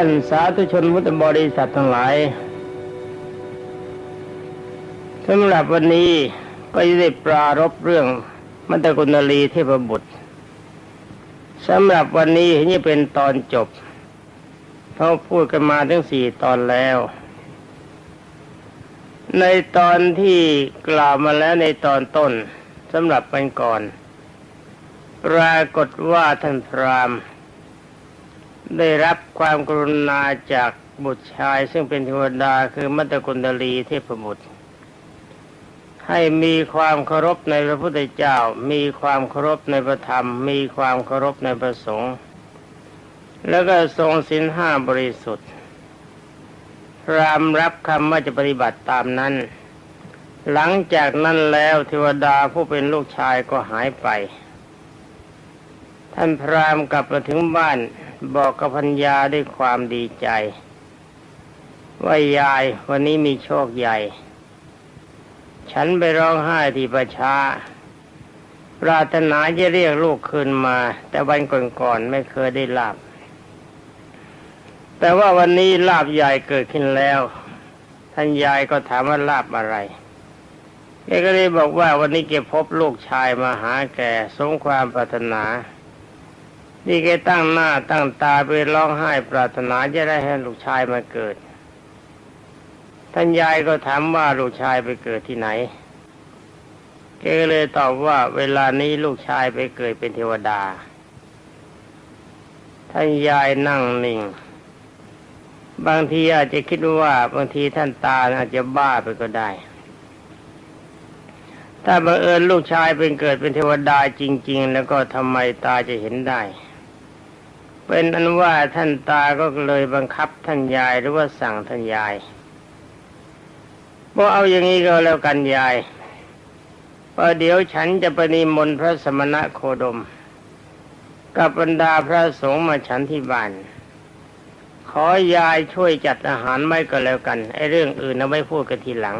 ท่านสาธุชนพุทธบริษัททั้งหลายสำหรับวันนี้ก็จะได้ปรารบเรื่องมัตตกุณลีเทพบุตรสำหรับวันนี้นี่เป็นตอนจบเขาพูดกันมาทั้งสี่ตอนแล้ว ในตอนที่กล่าวมาแล้วในตอนต้นสำหรับเป็นก่อน ปรากฏว่าท่านพรามณ์ ได้รับความกรุณาจากบุตรชายซึ่งเป็นเทวดาคือมัตตกุณลีเทพบุตร ให้มีความเคารพในพระพุทธเจ้า มีความเคารพในพระธรรม มีความเคารพในพระสงฆ์แล้วก็ทรงสินห้าบริสุทธิ์พรามรับคำว่าจะปฏิบัติตามนั้น หลังจากนั้นแล้วเทวดาผู้เป็นลูกชายก็หายไป ท่านพรามกลับมาถึงบ้าน บอกกับพัญญาด้วยความดีใจ ว่ายายวันนี้มีโชคใหญ่ ฉันไปร้องไห้ที่ประชาปรารถนาจะเรียกลูกคืนมา แต่วันก่อนๆไม่เคยได้ลาบ แต่ว่าวันนี้ลาบใหญ่เกิดขึ้นแล้ว ท่านยายก็ถามว่าลาบอะไรแกก็เลยบอกว่าวันนี้แกพบลูกชายมาหาแกสงความปรารถนา นี่แกตั้งหน้าตั้งตาไปร้องไห้ปรารถนาจะได้ให้ลูกชายมาเกิด ท่านยายก็ถามว่าลูกชายไปเกิดที่ไหนแกเลยตอบว่าเวลานี้ลูกชายไปเกิดเป็นเทวดา ท่านยายนั่งนิ่ง บางทีอาจจะคิดว่าบางทีท่านตาอาจจะบ้าไปก็ได้ ถ้าบังเอิญลูกชายเป็นเกิดเป็นเทวดาจริง ๆ แล้วก็ทำไมตาจะเห็นได้ เป็นอันว่าท่านตาก็เลยบังคับท่านยายหรือว่าสั่งท่านยายบอกเอาอย่างนี้ก็แล้วกันยายพอเดี๋ยวฉันจะไปนิมนต์พระสมณะโคดม กับบรรดาพระสงฆ์มาฉันที่บ้าน ขอยายช่วยจัดอาหารไม่ก็แล้วกันไอ้เรื่องอื่นเอาไว้พูดกันทีหลัง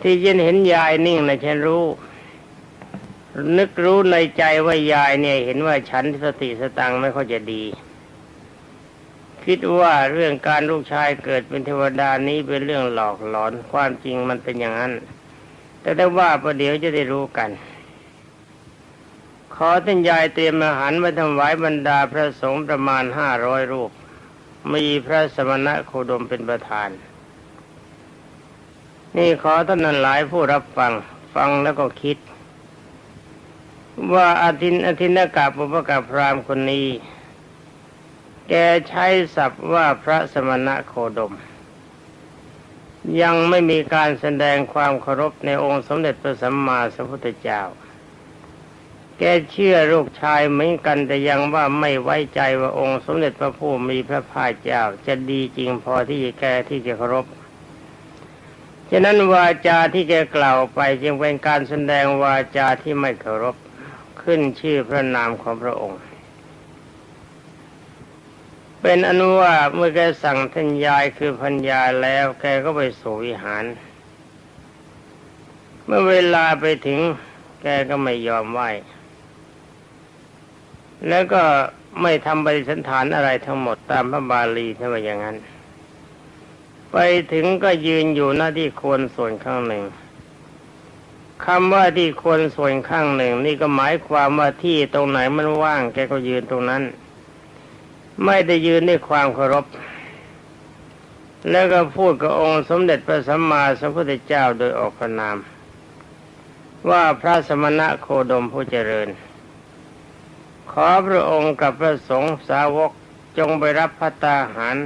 ที่ยินเห็นยายนิ่งนะฉันรู้ นึกรู้ในใจว่ายายเนี่ย เห็นว่าฉันสติสตังไม่ค่อยจะดี คิดว่าเรื่องการลูกชายเกิดเป็นเทวดานี้เป็นเรื่องหลอกหลอนความจริงมันเป็นอย่างนั้น แต่ได้ว่าประเดี๋ยวจะได้รู้กัน ขอท่านยายเตรียมอาหารมาถวายบรรดาพระสงฆ์ประมาณห้าร้อยรูป มีพระสมณะโคดมเป็นประธาน นี่ขอท่านนั้นหลายผู้รับฟังฟังแล้วก็คิด ว่าอาทินอาทินกาปุปกาพรามคนนี้ แกใช้ศัพท์ว่าพระสมณะโคดม ยังไม่มีการแสดงความเคารพในองค์สมเด็จพระสัมมาสัมพุทธเจ้า แกเชื่อลูกชายเหมือนกันแต่ยังว่าไม่ไว้ใจว่าองค์สมเด็จพระผู้มีพระภาคเจ้า จะดีจริงพอที่แกที่จะเคารพฉะนั้นวาจาที่แกกล่าวไปจึงเป็นการแสดงวาจาที่ไม่เคารพ ขึ้นชื่อพระนามของพระองค์ เป็นอนุว่าเมื่อแกสั่งท่านยายคือพัญญาแล้วแกก็ไปสู่วิหาร เมื่อเวลาไปถึงแกก็ไม่ยอมไหวแล้วก็ไม่ทำบริสันฐานอะไรทั้งหมดตามพระบาลีท่านว่าอย่างนั้น ไปถึงก็ยืนอยู่หน้าที่ควรส่วนข้างหนึ่ง คำว่าที่คนส่วนข้างหนึ่ง นี่ก็หมายความว่าที่ตรงไหนมันว่าง แกก็ยืนตรงนั้น ไม่ได้ยืนด้วยความเคารพ แล้วก็พูดกับองค์สมเด็จพระสัมมาสัมพุทธเจ้าโดยออกพระนาม ว่าพระสมณะโคดมผู้เจริญ ขอพระองค์กับพระสงฆ์สาวกจงไปรับพระตาหาร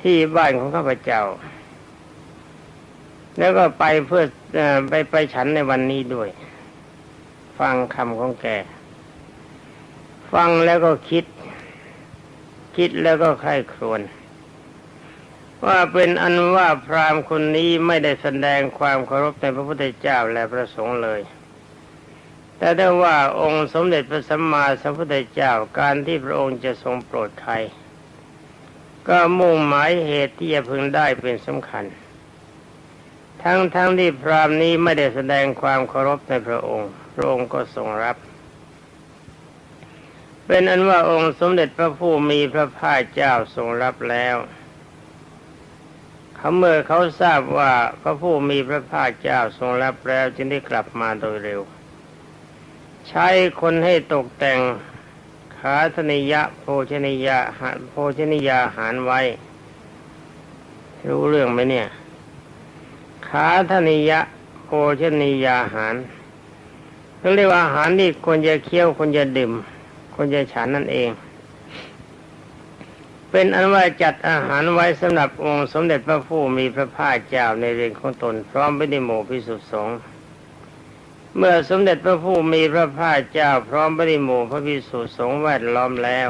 ที่บ้านของข้าพเจ้า แล้วก็ไปเพื่อ ไปไปฉันในวันนี้ด้วย ฟังคำของแก ฟังแล้วก็คิด คิดแล้วก็ใคร่ครวญว่าเป็นอันว่าพราหมณ์คนนี้ไม่ได้แสดงความเคารพในพระพุทธเจ้าและพระสงฆ์เลย แต่ได้ว่าองค์สมเด็จพระสัมมาสัมพุทธเจ้าการที่พระองค์จะทรงโปรดใครก็มุ่งหมายเหตุที่จะพึงได้เป็นสำคัญ ทั้งทั้งที่พรามนี้ไม่ได้แสดงความเคารพในพระองค์ พระองค์ก็ทรงรับ เป็นอันว่าองค์สมเด็จพระผู้มีพระภาคเจ้าทรงรับแล้วเขาเมื่อเขาทราบว่าพระผู้มีพระภาคเจ้าทรงรับแล้วจึงได้กลับมาโดยเร็ว ใช้คนให้ตกแต่งขาธนิยะโภชนิยาหารโภชนิยาหารไว้ รู้เรื่องไหมเนี่ย ขาธนิยะโภชนิยาหารเขาเรียกว่าอาหารที่ควรจะเคี้ยวควรจะดื่มควรจะฉันนั่นเอง เป็นอันว่าจัดอาหารไว้สำหรับองค์สมเด็จพระผู้มีพระภาคเจ้าในเรือนของตนพร้อมไปด้วยหมู่พิสุทธิสงฆ์เมื่อสมเด็จพระผู้มีพระภาคเจ้าพร้อมไปด้วยหมู่พระพิสุทธิสงฆ์แวดล้อมแล้ว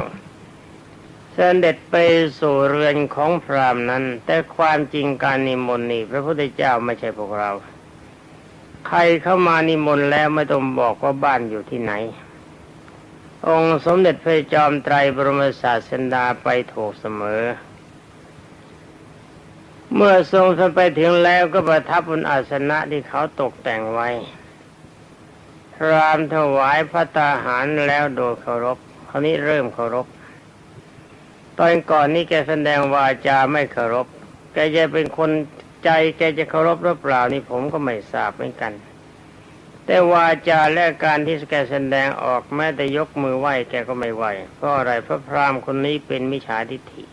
เสด็จไปสู่เรือนของพราหมณ์นั้น แต่ความจริงการนิมนต์นี่พระพุทธเจ้าไม่ใช่พวกเรา ใครเข้ามานิมนต์แล้วไม่ต้องบอกว่าบ้านอยู่ที่ไหน องค์สมเด็จพระจอมไตรบรมศาสดาไปถูกเสมอ เมื่อทรงสไปถึงแล้วก็ประทับบนอาสนะที่เขาตกแต่งไว้พรามถวายพระตาหารแล้วโดยเคารพคราวนี้เริ่มเคารพ ตอนก่อนนี้แกแสดงวาจาไม่เคารพ แกจะเป็นคนใจแกจะเคารพหรือเปล่านี่ผมก็ไม่ทราบเหมือนกัน แต่วาจาและการที่แกแสดงออกแม้แต่ยกมือไหว้แกก็ไม่ไหวเพราะอะไรพระพรามคนนี้เป็นมิจฉาทิฏฐิ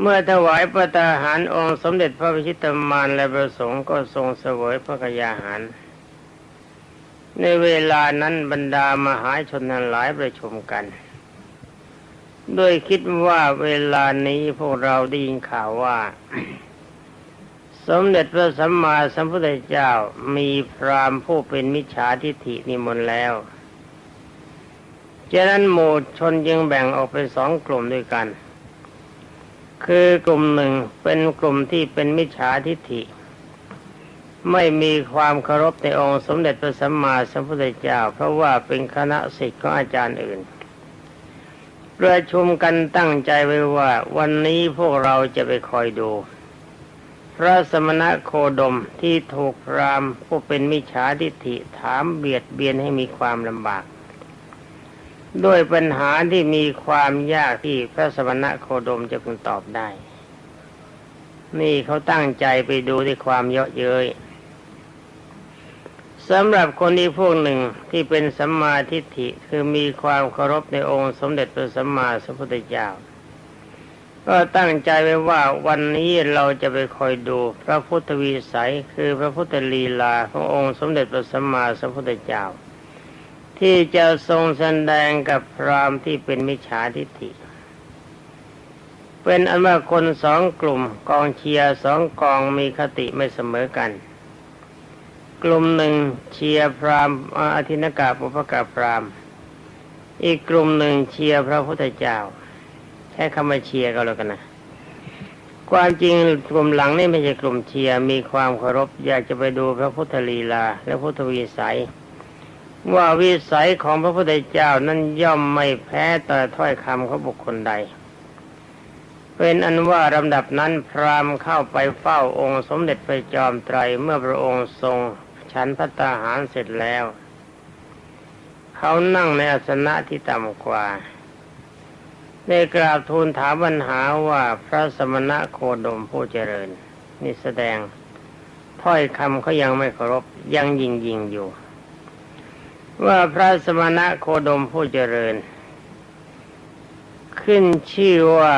เมื่อถวายพระตาหารองค์สมเด็จพระพิชิตมารและประสงค์ก็ทรงเสวยพระกยาหาร ในเวลานั้นบรรดามหาชนทั้งหลายประชุมกัน โดยคิดว่าเวลานี้พวกเราได้ยินข่าวว่า สมเด็จพระสัมมาสัมพุทธเจ้ามีพรามผู้เป็นมิจฉาทิฏฐินิมนต์แล้วฉะนั้นหมู่ชนยังแบ่งออกเป็นสองกลุ่มด้วยกัน คือกลุ่มหนึ่งเป็นกลุ่มที่เป็นมิจฉาทิฏฐิ ไม่มีความเคารพในองค์สมเด็จพระสัมมาสัมพุทธเจ้า เพราะว่าเป็นคณะศิษย์ของอาจารย์อื่น ประชุมกันตั้งใจไว้ว่า วันนี้พวกเราจะไปคอยดู พระสมณะโคดมที่ถูกรามผู้เป็นมิจฉาทิฏฐิถามเบียดเบียนให้มีความลำบาก ด้วยปัญหาที่มีความยากที่พระสมณะโคดมจะพึงตอบได้ นี่เขาตั้งใจไปดูด้วยความเยาะเย้ย สำหรับคนที่พวกหนึ่งที่เป็นสัมมาทิฏฐิคือมีความเคารพในองค์สมเด็จพระสัมมาสัมพุทธเจ้า ก็ตั้งใจไว้ว่าวันนี้เราจะไปคอยดูพระพุทธวีสัยคือพระพุทธลีลาขององค์สมเด็จพระสัมมาสัมพุทธเจ้า ที่จะทรงแสดงกับพรามที่เป็นมิจฉาทิฏฐิเป็นอันว่าคนสองกลุ่มกองเชียร์สองกองมีคติไม่เสมอกัน กลุ่มหนึ่งเชียร์พรามอาทินกาปุพกาพรามอีกกลุ่มหนึ่งเชียร์พระพุทธเจ้าแค่คำว่าเชียร์ก็แล้วกันนะความจริงกลุ่มหลังนี่ไม่ใช่กลุ่มเชียร์มีความเคารพอยากจะไปดูพระพุทธลีลา และพุทธวิสัย ว่าวิสัยของพระพุทธเจ้านั้นย่อมไม่แพ้ต่อถ้อยคำของบุคคลใด เป็นอันว่าลำดับนั้นพราหมณ์เข้าไปเฝ้าองค์สมเด็จพระจอมไตรเมื่อพระองค์ทรง ฉันพัตตาหารเสร็จแล้ว เขานั่งในอาสนะที่ต่ำกว่า ได้กราบทูลถามปัญหาว่าพระสมณะโคดมผู้เจริญ นี่แสดงถ้อยคำเขายังไม่เคารพยังยิงยิงอยู่ ว่าพระสมณะโคดมผู้เจริญ ขึ้นชื่อว่า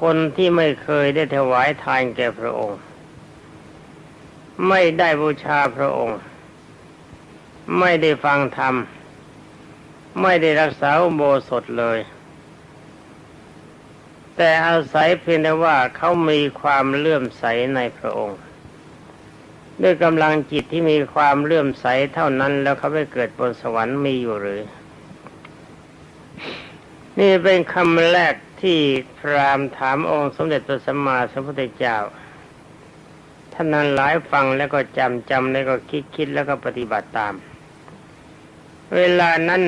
คนที่ไม่เคยได้ถวายทานแก่พระองค์ ไม่ได้บูชาพระองค์ ไม่ได้ฟังธรรม ไม่ได้รักษาโบสถเลย แต่อาศัยเพียงแต่ว่าเขามีความเลื่อมใสในพระองค์ ด้วยกำลังจิตที่มีความเลื่อมใสเท่านั้นแล้วเขาไปเกิดบนสวรรค์มีอยู่หรือ นี่เป็นคำแรกที่พรามถามองค์สมเด็จพระสัมมาสัมพุทธเจ้า ท่านนั้นหลายฟังแล้วก็จำจำแล้วก็คิดคิดแล้วก็ปฏิบัติตาม เวลานั้น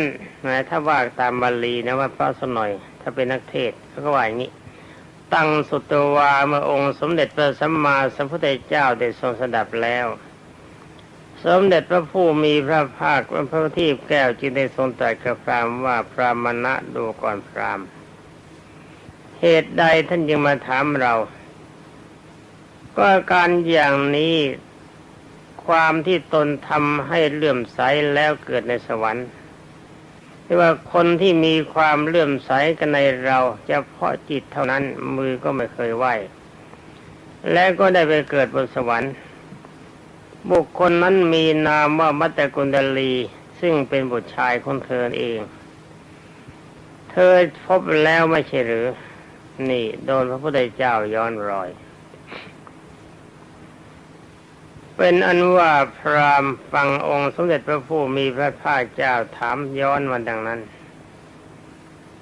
นะถ้าว่าตามบาลีนะว่าพระสนอย ถ้าเป็นนักเทศเขาก็ว่าอย่างนี้ ตั้งสุตวาเมื่อองค์สมเด็จพระสัมมาสัมพุทธเจ้าได้ทรงสดับแล้ว สมเด็จพระผู้มีพระภาคพระทีพแก้วจึงได้ทรงตรัสกับพรามว่าพรามณะดูก่อนพรามเหตุใดท่านยังมาถามเรา ก็การอย่างนี้ความที่ตนทำให้เลื่อมใสแล้วเกิดในสวรรค์ที่ว่าคนที่มีความเลื่อมใสกันในเราเฉพาะจิตเท่านั้นมือก็ไม่เคยไหวและก็ได้ไปเกิดบนสวรรค์ บุคคลนั้นมีนามว่ามัตตกุณดลี ซึ่งเป็นบุตรชายของเธอเอง เธอพบแล้วไม่ใช่หรือ นี่ โดนพระพุทธเจ้าย้อนรอย เป็นอันว่าพรามฟังองค์สมเด็จพระผู้มีพระภาคเจ้าถามย้อนมาดังนั้น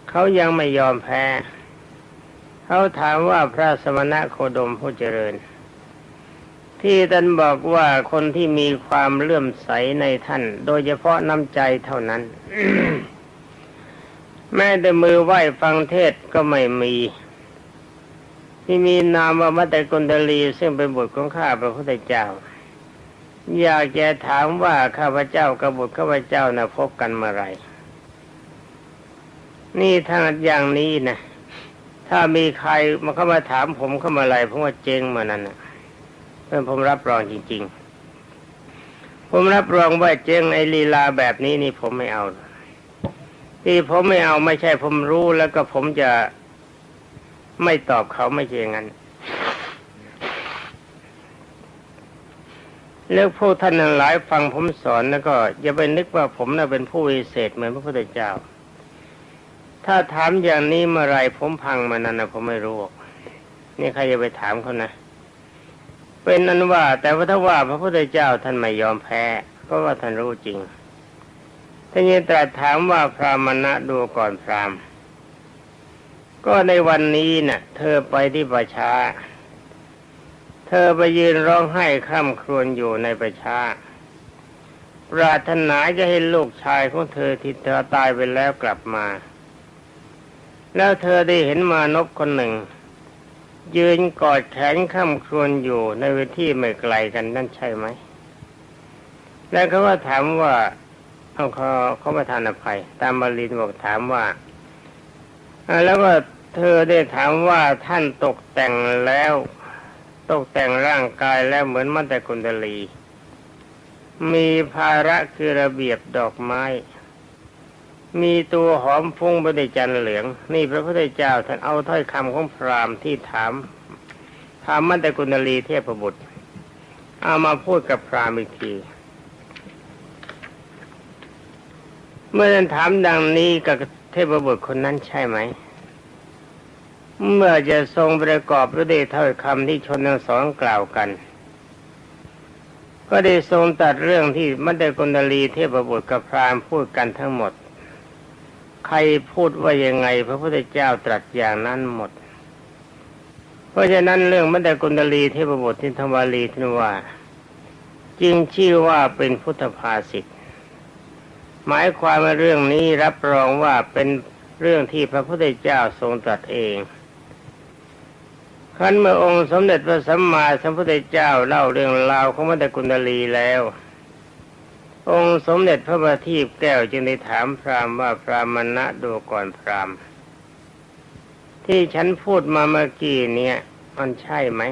เขายังไม่ยอมแพ้ เขาถามว่าพระสมณะโคดมผู้เจริญ ที่ท่านบอกว่าคนที่มีความเลื่อมใสในท่าน โดยเฉพาะน้ำใจเท่านั้น แม้แต่มือไหว้ฟังเทศก็ไม่มีที่มีนามว่ามัตตกุณดลีซึ่งเป็นบุตรของข้าพระพุทธเจ้า อยากจะถามว่าข้าพเจ้ากบบุตรข้าพเจ้านะพบกันเมื่อไรนี่ถ้าอย่างนี้นะถ้ามีใครมาเข้ามาถามผมเข้ามาอะไรผมว่าเจงมานั้นนะเพื่อนผมรับรองจริง ๆ ผมรับรองว่าเจงไอลีลาแบบนี้นี่ผมไม่เอาที่ผมไม่เอาไม่ใช่ผมรู้แล้วก็ผมจะไม่ตอบเขาไม่ใช่อย่างนั้ แล้วพวกท่านหลายฟังผมสอนแล้วก็อย่าไปนึกว่าผมน่ะเป็นผู้วิเศษเหมือนพระพุทธเจ้า ถ้าถามอย่างนี้เมื่อไรผมพังมานั้นนะผมไม่รู้นี่ใครจะไปถามเขานะ เป็นนั้นว่า แต่ว่าถ้าว่าพระพุทธเจ้าท่านไม่ยอมแพ้เพราะว่าท่านรู้จริงท่านยังตรัสถามว่าพรามณะดูก่อนพรามก็ในวันนี้นะ่ะ เธอไปที่ประชา อไปยืนร้องไห้คร่ำครวญอยู่ในประชาปรารถนาจะให้ลูกชายของเธอที่เธอตายไปแล้วกลับมา แล้วเธอได้เห็นมานพคนหนึ่ง ยืนกอดแขนคร่ำครวญอยู่ในเวทีไม่ไกลกันนั่นใช่ไหม แล้วเขาก็ถามว่าเขาเขาเขามาทานอภัย ตามบาลีบอกถามว่าแล้วก็เธอได้ถามว่าท่านตกแต่งแล้ว ตกแต่งร่างกายแล้วเหมือนมัตตกุณดลี มีภาระคือระเบียบดอกไม้ มีตัวหอมฟุ้งบดิจันเหลือง นี่พระพุทธเจ้าท่านเอาถ้อยคำของพราหมณ์ที่ถามถามมัตตกุณลีเทพบุตร เอามาพูดกับพราหมณ์อีกทีเมื่อท่านถามดังนี้กับเทพบุตรคนนั้นใช่ไหม เมื่อจะทรงประกอบด้วยถ้อยคำที่ชนทั้งสองกล่าวกัน ก็ได้ทรงตัดเรื่องที่มัตตกุณลีเทพบุตรกับพราหมณ์พูดกันทั้งหมด ใครพูดว่ายังไง พระพุทธเจ้าตรัสอย่างนั้นหมด เพราะฉะนั้นเรื่องมัตตกุณลีเทพบุตรที่ธรรมวาลีทนว่า จึงชื่อว่าเป็นพุทธภาษิตหมายความว่าเรื่องนี้รับรองว่าเป็นเรื่องที่พระพุทธเจ้าทรงตรัสเอง ขันเมื่อองค์สมเด็จพระสัมมาสัมพุทธเจ้าเล่าเรื่องราวของมัตตกุณลีแล้ว องค์สมเด็จพระบัณฑิตแก้วจึงได้ถามพราหมณ์ว่าพราหมณะดูก่อนพราหมณ์ ที่ฉันพูดมาเมื่อกี้เนี่ยมันใช่ไหม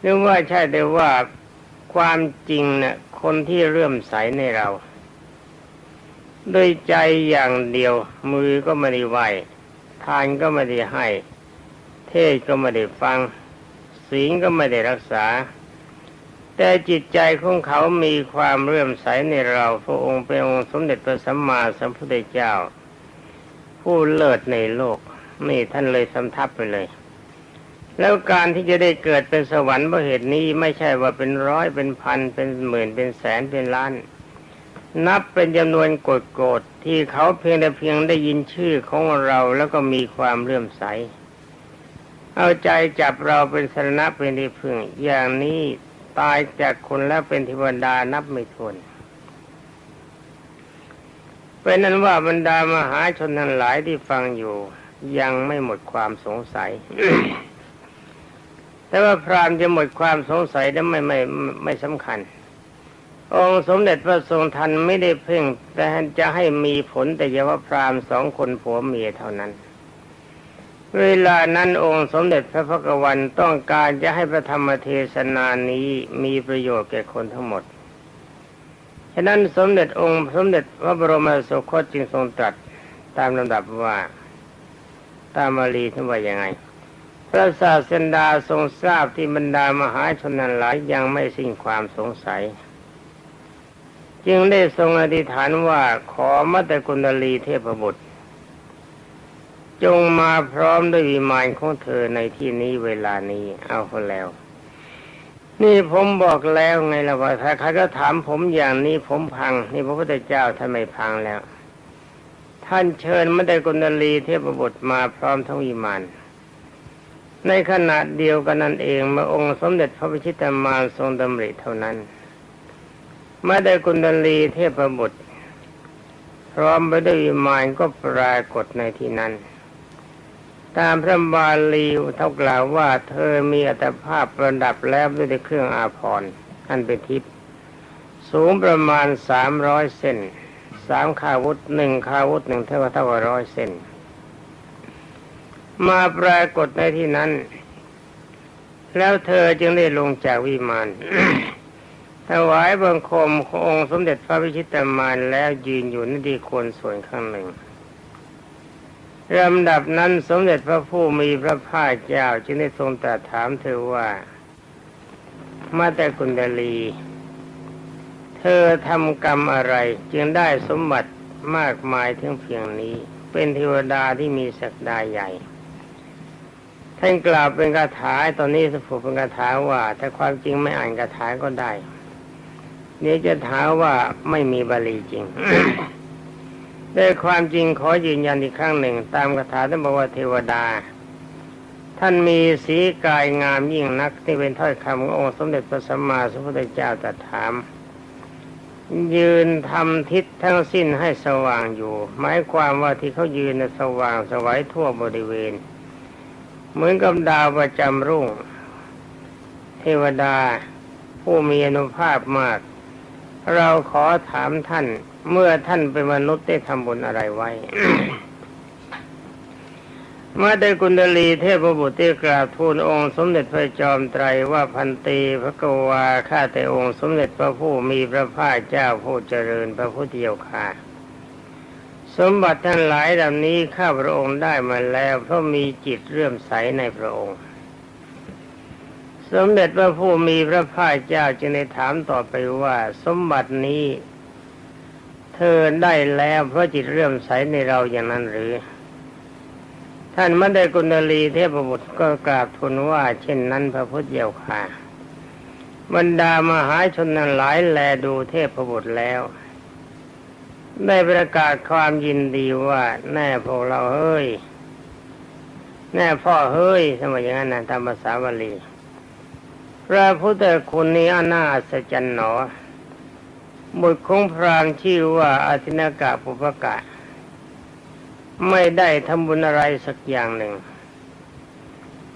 หรือว่าใช่แต่ว่าความจริงเนะ่ะคนที่เรื่มใสในเราด้วยใจอย่างเดียวมือก็ไม่ได้ไหวทานก็ไม่ได้ให้ เทศก็ไม่ได้ฟังศีลก็ไม่ได้รักษา แต่จิตใจของเขามีความเรื่อมใสในเราพระองค์เป็นองค์สมเด็จพระสัมมาสัมพุทธเจ้า ผู้เลิศในโลกนี่ท่านเลยสำทับไปเลย แล้วการที่จะได้เกิดเป็นสวรรค์เพราะเหตุนี้ไม่ใช่ว่าเป็นร้อยเป็นพันเป็นหมื่นเป็นแสนเป็นล้านนับเป็นจำนวนโกรธที่เขาเพียงแต่เพียงได้ยินชื่อของเราแล้วก็มีความเลื่อมใส เอาใจจับเราเป็นสรณะเป็นที่พึ่ง อย่างนี้ตายจากคนแล้วเป็นเทวดานับไม่ถ้วนเป็นนั้นว่าบรรดามหาชนทั้งหลายที่ฟังอยู่ ยังไม่หมดความสงสัย แต่ว่าพรามจะหมดความสงสัยได้ไม่ไม่ไม่สำคัญ องค์สมเด็จพระทรงทันไม่ได้เพ่ง แต่จะให้มีผลแต่เฉพาะพราหมณ์สองคนผัวเมียเท่านั้น เวลานั้นองค์สมเด็จพระพักวันต้องการจะให้พระธรรมเทศนานี้มีประโยชน์แก่คนทั้งหมด ฉะนั้นสมเด็จองค์สมเด็จพระบรมสุคตจึงทรงตรัสตามลำดับว่า ตามมาลีท่านว่ายังไง พระศาสดาทรงทราบที่บรรดามหาชนนั้นหลายยังไม่สิ้นความสงสัย จึงได้ทรงอธิษฐานว่าขอมัตตกุณลีเทพบุตร จงมาพร้อมด้วยวิมานของเธอในที่นี้เวลานี้เอาคนแล้ว นี่ผมบอกแล้วไงล่ะว่าถ้าใครก็ถามผมอย่างนี้ผมพัง นี่พระพุทธเจ้าท่านไม่พังแล้ว ท่านเชิญไมัตตกุณลีเทพบุตรมาพร้อมทั้งวิมานในขณะเดียวกันนั้นเองเมื่อองค์สมเด็จพระพิชิตามารทรงดำริเท่านั้นมาได้กุณลีเทพบุตร พร้อมไปด้วยวิมานก็ปรากฏในที่นั้น ตามพระบาลีเท่ากล่าวว่าเธอมีอัตภาพประดับแล้วด้วยเครื่องอาภรณ์อันเป็นทิพย์สูงประมาณสามร้อยเซนสามขาวุธหนึ่งขาวุธหนึ่งเท่ากับเท่ากับร้อยเซนมาปรากฏในที่นั้น แล้วเธอจึงได้ลงจากวิมานถวายบังคมองค์สมเด็จพระวิชิตามานแล้วยืนอยู่ในดีโคนส่วนข้างหนึ่ง ลำดับนั้นสมเด็จพระผู้มีพระภาคเจ้าจึงได้ทรงตรัสถามเธอว่า มาแต่กุณดลี เธอทำกรรมอะไร จึงได้สมบัติมากมายถึงเพียงนี้ เป็นเทวดาที่มีศักดาใหญ่ ท่านกล่าวเป็นคาถาตอนนี้สฟุเป็นคาถาว่าถ้าความจริงไม่อ่านคาถาก็ได้ นี่จะถามว่าไม่มีบาลีจริง ด้ความจริงขอยืนยันอีกครั้งหนึ่ง ตามคาถาท่านบอกว่าเทวดา ท่านมีสีกายงามยิ่งนักที่เป็นถ้อยคำขององค์สมเด็จพระสัมมาสัมพุทธเจ้าตรัสถาม ยืนทำทิศทั้งสิ้นให้สว่างอยู่ หมายความว่าที่เขายืนสว่างสวัยทั่วบริเวณ เหมือนกับดาวประจำรุ่ง เทวดาผู้มีอนุภาพมาก เราขอถามท่าน เมื่อท่านเป็นมนุษย์ได้ทำบุญอะไรไว้ เมื่อได้กุณดลีเทพบุตรที่กราบทูลองค์สมเด็จพระจอมไตรว่าพันตีพระกวาข้าแต่องค์สมเด็จพระผู้มีพระภาคเจ้าผู้เจริญพระพุทธเจ้าค่ะสมบัติท่านหลายดำนี้ข้าพระองค์ได้มาแล้วเพราะมีจิตเรื่อมใสในพระองค์ สมเด็จพระผู้มีพระภาคเจ้าจึงได้ถามต่อไปว่า สมบัตินี้ อได้แล้วเพราะจิตเรื่มใสในเราอย่างนั้นหรือ ท่านมัได้กุณลีเทพบุตรก็กราบทูลว่า เช่นนั้นพระพุทธเจ้าค่ะ บรรดามหาชนนั้นหลายแลดูเทพบุตรแล้ว ได้ประกาศความยินดีว่า แน่พวกเราเฮ้ย แน่พ่อเฮ้ยสมัยอย่างนั้นนะตามภาษาบาลีพระพุทธคุณนี้น่าอัจรรย์หนอ บุตรของพรามชื่อว่าอาทินากะปุปกะ ไม่ได้ทำบุญอะไรสักอย่างหนึ่ง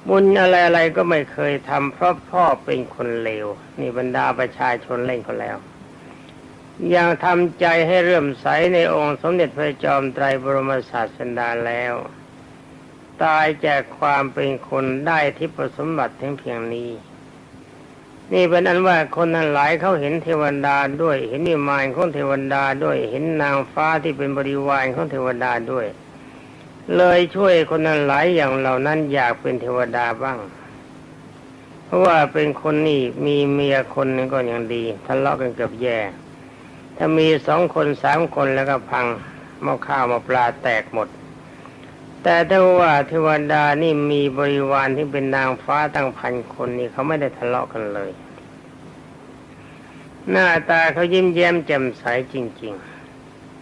บุญอะไรๆก็ไม่เคยทำเพราะพ่อเป็นคนเลว นี่บรรดาประชาชนเล่นเขาแล้ว ยังทำใจให้เรื่มใสในองค์สมเด็จพระจอมไตรบรมศาสดาแล้ว ตายจากความเป็นคนได้ทิพสมบัติถึงเพียงนี้ นี่เป็นอันว่าคนนั้นหลายเขาเห็นเทวดาด้วย เห็นนิมานของเทวดาด้วย เห็นนางฟ้าที่เป็นบริวารของเทวดาด้วย เลยช่วยคนนั้นหลายอย่างเหล่านั้นอยากเป็นเทวดาบ้าง เพราะว่าเป็นคนนี่มีเมียคนนึงก็ยังดีทะเลาะกันเกือบแย่ ถ้ามีสองคนสามคนแล้วก็พังมอข้าวมาปลาแตกหมด แต่ถ้าว่าเทวดานี่มีบริวารที่เป็นนางฟ้าตั้งพันคนนี่เขาไม่ได้ทะเลาะกันเลย หน้าตาเขายิ้มแย้มแจ่มใสจริง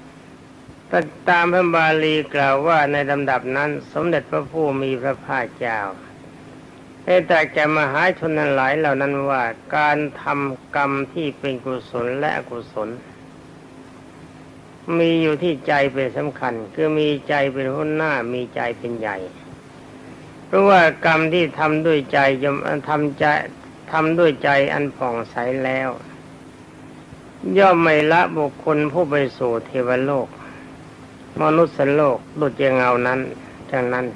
ๆแต่ตามพระบาลีกล่าวว่าในลำดับนั้น สมเด็จพระผู้มีพระภาคเจ้าได้ตรัสแก่มหาชนนั้นหลายเหล่านั้นว่าการทำกรรมที่เป็นกุศลและอกุศล มีอยู่ที่ใจเป็นสำคัญ คือมีใจเป็นหัวหน้ามีใจเป็นใหญ่เพราะว่ากรรมที่ทำด้วยใจทำใจทำด้วยใจอันผ่องใสแล้ว ย่อมไม่ละบุคคลผู้ไปสู่เทวโลก มนุษย์โลกดุจเงานั้นดังนั้น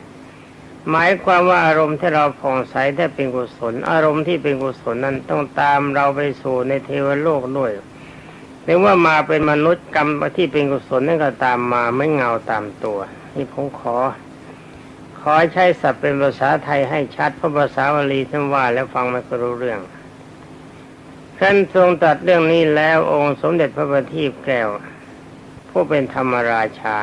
หมายความว่าอารมณ์ที่เราผ่องใสถ้าเป็นกุศล อารมณ์ที่เป็นกุศลนั้นต้องตามเราไปสู่ในเทวโลกด้วย หรือว่ามาเป็นมนุษย์กรรมที่เป็นกุศลนั่นก็ตามมาไม่เงาตามตัว นี่ผมขอ ขอใช้ศัพท์เป็นภาษาไทยให้ชัดเพราะภาษาบาลีท่านว่าแล้วฟังไม่รู้เรื่องท่านทรงตัดเรื่องนี้แล้วองค์สมเด็จพระบัณฑิตแก้ว ผู้เป็นธรรมราชา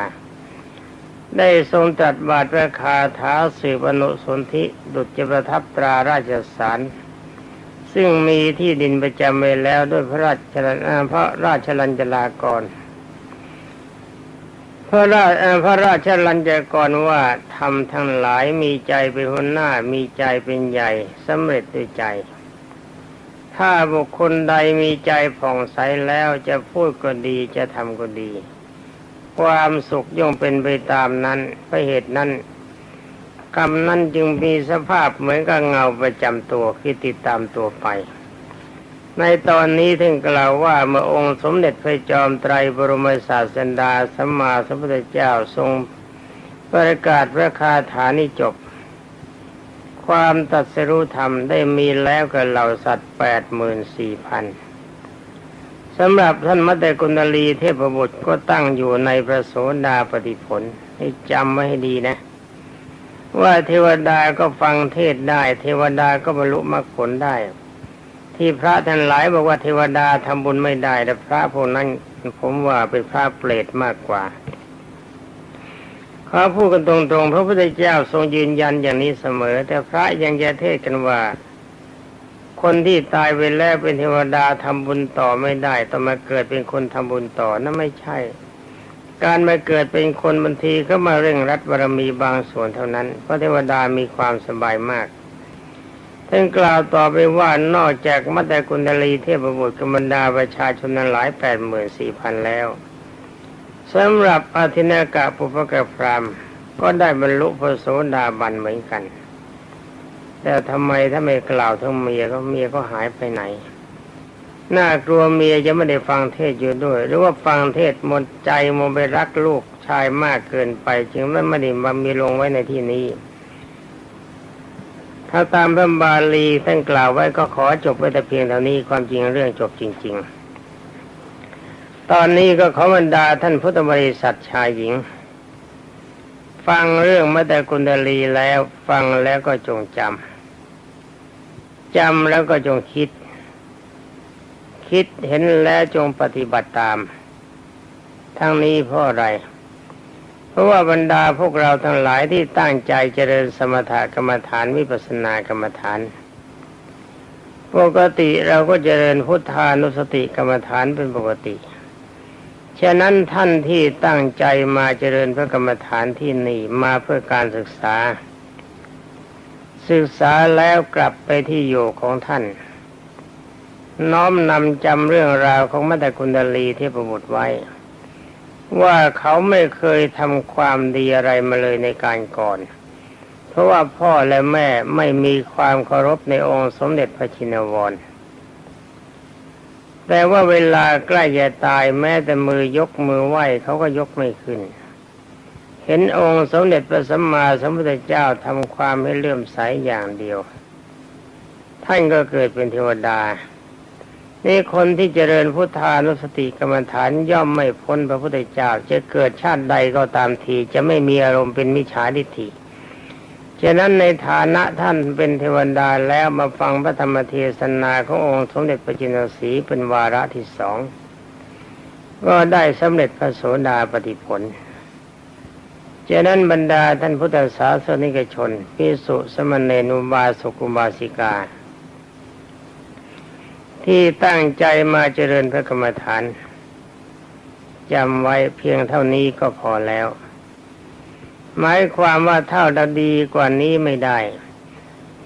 ได้ทรงตรัสบาทพระคาถาสืบอนุสนธิดุจจะประทับตราราชสาร ซึ่งมีที่ดินประจำไว้แล้วด้วยพระราชพระราชลัญจลากร พระราชพระราชลัญจกรว่าทำทั้งหลายมีใจเป็นหัวหน้ามีใจเป็นใหญ่สำเร็จด้วยใจ ถ้าบุคคลใดมีใจผ่องใสแล้วจะพูดก็ดีจะทำก็ดี ความสุขย่อมเป็นไปตามนั้นเพราะเหตุนั้น กรรมนั้นจึงมีสภาพเหมือนกับเงาประจำตัวคือติดตามตัวไป ในตอนนี้ถึงกล่าวว่าเมื่อองค์สมเด็จพระจอมไตรบรมศาสดาสัมมาสัมพุทธเจ้าทรงประกาศพระคาถานี้จบ ความตัดสรุธรรมได้มีแล้วกับเหล่าสัตว์แปดหมื่นสี่พันสำหรับท่านมัตตกุณลีเทพบุตรก็ตั้งอยู่ในพระโสดาปฏิผลให้จำไว้ให้ดีนะ ว่าเทวดาก็ฟังเทศได้ เทวดาก็บรรลุมรรคผลได้ ที่พระท่านหลายบอกว่าเทวดาทำบุญไม่ได้ แต่พระพวกนั้นผมว่าเป็นพระเปรตมากกว่าขอพูดกันตรงๆพระพุทธเจ้าทรงยืนยันอย่างนี้เสมอ แต่พระยังจะเทศกันว่า คนที่ตายไปแล้วเป็นเทวดาทำบุญต่อไม่ได้ต้องมาเกิดเป็นคนทำบุญต่อนั่นไม่ใช่ การมาเกิดเป็นคนบางทีก็มาเร่งรัดบารมีบางส่วนเท่านั้น เพราะเทวดามีความสบายมากท่านกล่าวต่อไปว่านอกจากมัตตกุณลีเทพบุตรกรรมดาประชาชนนั้นหลายแปดหมื่นสี่พันแล้วสำหรับอาทินากะปุพกะพรามก็ได้บรรลุพระโสดาบันเหมือนกัน แต่ทำไมถ้าไม่กล่าวทั้งเมียก็เมียก็หายไปไหน น่ากลัวเมียจะไม่ได้ฟังเทศอยู่ด้วย หรือว่าฟังเทศหมดใจมไปรักลูกชายมากเกินไป จึงไม่ได้มามีลงไว้ในที่นี้ถ้าตามพระบาลีท่านกล่าวไว้ก็ขอจบไว้แต่เพียงเท่านี้ความจริงเรื่องจบจริง ๆ ตอนนี้ก็ขอบรรดาท่านพุทธบริษัทชายหญิง ฟังเรื่องมาแต่กุณดลีแล้ว ฟังแล้วก็จงจำจำแล้วก็จงคิด คิดเห็นแล้วจงปฏิบัติตาม ทั้งนี้เพราะอะไร เพราะว่าบรรดาพวกเราทั้งหลายที่ตั้งใจเจริญสมถกรรมฐานวิปัสสนากรรมฐาน ปกติเราก็เจริญพุทธานุสติกรรมฐานเป็นปกติ ฉะนั้นท่านที่ตั้งใจมาเจริญพระกรรมฐานที่นี่มาเพื่อการศึกษา ศึกษาแล้วกลับไปที่อยู่ของท่าน น้อมนำจำเรื่องราวของมัตตกุณดลีที่ประบุไว้ ว่าเขาไม่เคยทำความดีอะไรมาเลยในการก่อน เพราะว่าพ่อและแม่ไม่มีความเคารพในองค์สมเด็จพระชินวรแต่ว่าเวลาใกล้จะตายแม้แต่มือยกมือไหวเขาก็ยกไม่ขึ้น เห็นองค์สมเด็จพระสัมมาสัมพุทธเจ้าทำความให้เลื่อมใสอย่างเดียว ท่านก็เกิดเป็นเทวดา นี่คนที่เจริญพุทธานุสติกรรมฐานย่อมไม่พ้นพระพุทธเจ้าจะเกิดชาติใดก็ตามทีจะไม่มีอารมณ์เป็นมิจฉาทิฏฐิฉะนั้นในฐานะท่านเป็นเทวดาแล้วมาฟังพระธรรมเทศนาขององค์สมเด็จพระจินสีเป็นวาระที่สองก็ได้สำเร็จพระโสดาปฏิผลฉะนั้นบรรดาท่านพุทธศาสนิกชนพิสุสมณเณนุบาสุกุบาสิกา ที่ตั้งใจมาเจริญพระกรรมฐานจำไว้เพียงเท่านี้ก็พอแล้ว หมายความว่าเท่าดดีกว่านี้ไม่ได้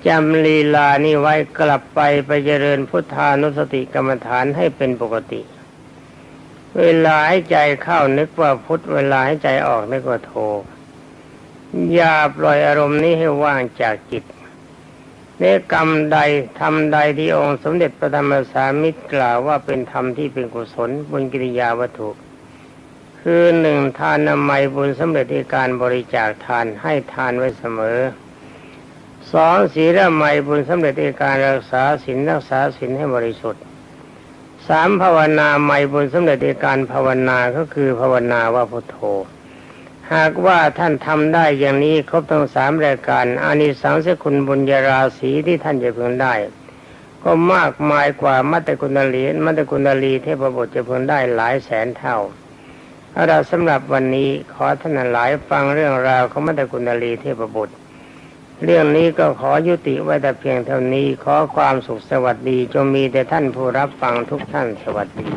จำลีลานี้ไว้กลับไปไปเจริญพุทธานุสติกรรมฐานให้เป็นปกติ เวลาให้ใจเข้านึกว่าพุทธเวลาให้ใจออกนึกว่าโทอย่าปล่อยอารมณ์นี้ให้ว่างจากจิต เนกรรมใดทำใดที่องค์สมเด็จพระธรรมสามิตรกล่าวว่าเป็นธรรมที่เป็นกุศลบุญกิริยาวัตถุ คือหนึ่งทานนามัยบุญสำเร็จในการบริจาคทานให้ทานไว้เสมอสองศีลไมัยบุญสำเร็จในการรักษาศีลรักษาศีลให้บริสุทธิ์สามภาวนาไมัยบุญสำเร็จในการภาวนาก็คือภาวนาว่าพุทโธ หากว่าท่านทำได้อย่างนี้ครบทั้งสามรายการอานิสังสกุลบุญญาราศีที่ท่านจะพึงได้ ก็มากมายกว่ามัตตกุณลีมัตตกุณลีเทพบุตรจะพึงได้หลายแสนเท่าเอาละสำหรับวันนี้ขอท่านหลายฟังเรื่องราวของมัตตกุณลีเทพบุตร เรื่องนี้ก็ขอยุติไว้แต่เพียงเท่านี้ขอความสุขสวัสดีจงมีแต่ท่านผู้รับฟังทุกท่านสวัสดี